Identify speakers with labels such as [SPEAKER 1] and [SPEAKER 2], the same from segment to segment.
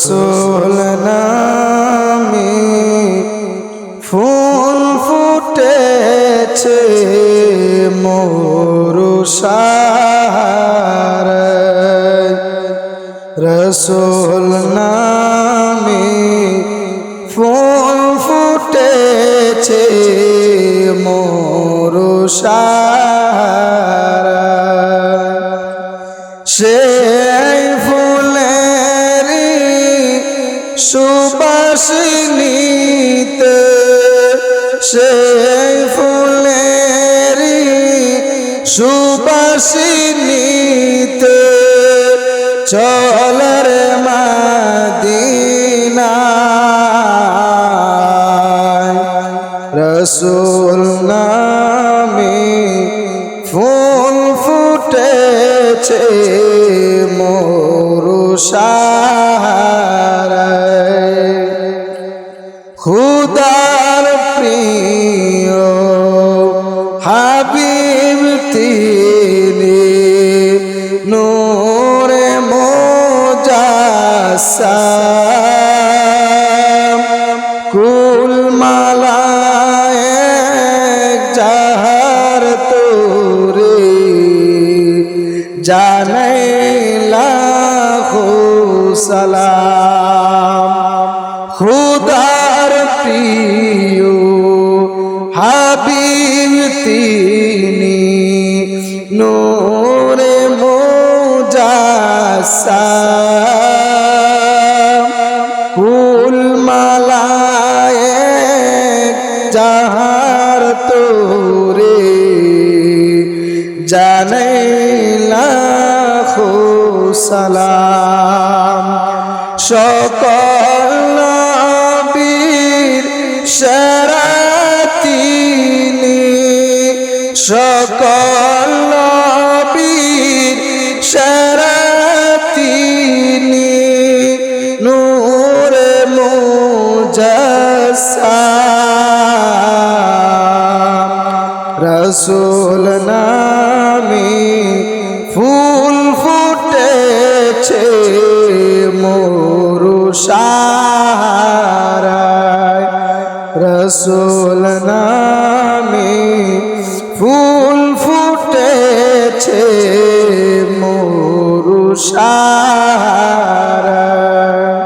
[SPEAKER 1] রসুল নামে ফুল ফুটেছে মোরুষার রসুল নামে ফুল ফুটেছে মোরুষার সেই সুবাসিনীতে সেই ফুলেরি সুবাসিনীতে চলর মাদিনায় রসুল নামে ফুল ফুটেছে মোরুষার খুদার প্রিয় হাবিব তিনি নূরে তোরে জানাইলা সালাম। খুদার হাবিব তিনি নূরে মোজাসাম ফুল মালায় যাহার তোরে জানাইলা সালাম সকল শরাতিনি সকল নবীর শরাতিনি নূর মুজাসাম রসুল নামে ফুল ফুটেছে মোরুষারায় রসুল নামে ফুল ফুটেছে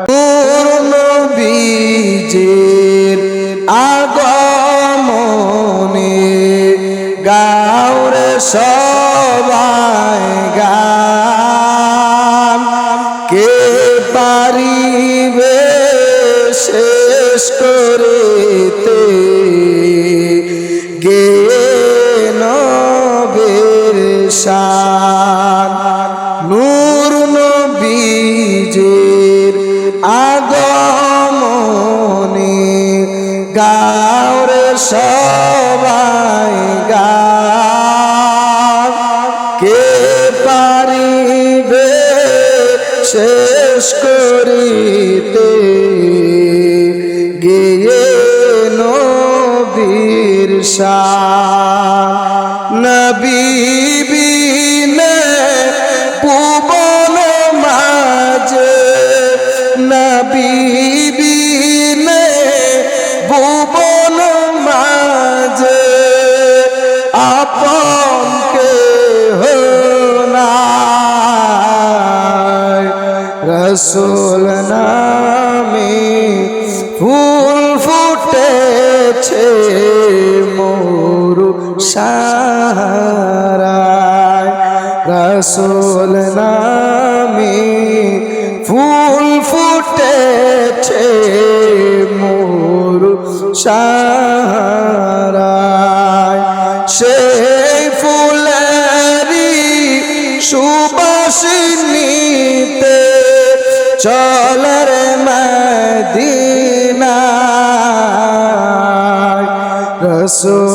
[SPEAKER 1] পূর্ণ সবাই গান। কে পারিবে শেষ করিতে গে নবের শান নূর নবীজের আগমনে গাওরে সবাই নবীর শান নবী বিনে ভুবন মাঝে। নবী বিনে ভুবন মাঝে। আপন কে নামে ফুল ফুটেছে মোরু সারায় রসুল নামে ফুল ফুটেছে মোরু সারায় সেই ফুলেরি সুবাসিনীতে চলর মদিনায় রসুল